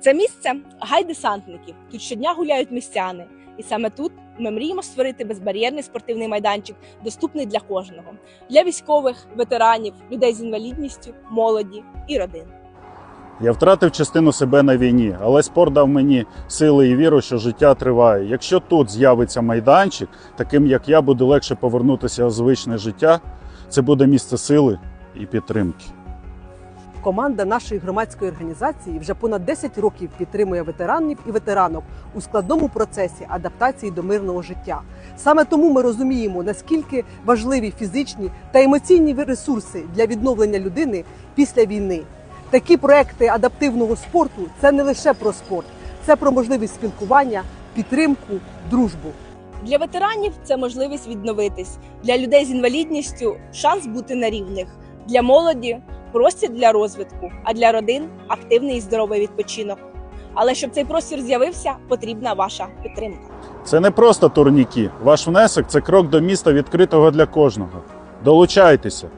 Це місце гай десантників. Тут щодня гуляють містяни. І саме тут ми мріємо створити безбар'єрний спортивний майданчик, доступний для кожного, для військових, ветеранів, людей з інвалідністю, молоді і родин. Я втратив частину себе на війні, але спорт дав мені сили і віру, що життя триває. Якщо тут з'явиться майданчик, таким як я, буде легше повернутися у звичне життя. Це буде місце сили і підтримки. Команда нашої громадської організації вже понад 10 років підтримує ветеранів і ветеранок у складному процесі адаптації до мирного життя. Саме тому ми розуміємо, наскільки важливі фізичні та емоційні ресурси для відновлення людини після війни. Такі проекти адаптивного спорту це не лише про спорт, це про можливість спілкування, підтримку, дружбу. Для ветеранів це можливість відновитись, для людей з інвалідністю шанс бути на рівних, для молоді простір для розвитку, а для родин активний і здоровий відпочинок. Але щоб цей простір з'явився, потрібна ваша підтримка. Це не просто турніки. Ваш внесок це крок до міста відкритого для кожного. Долучайтеся,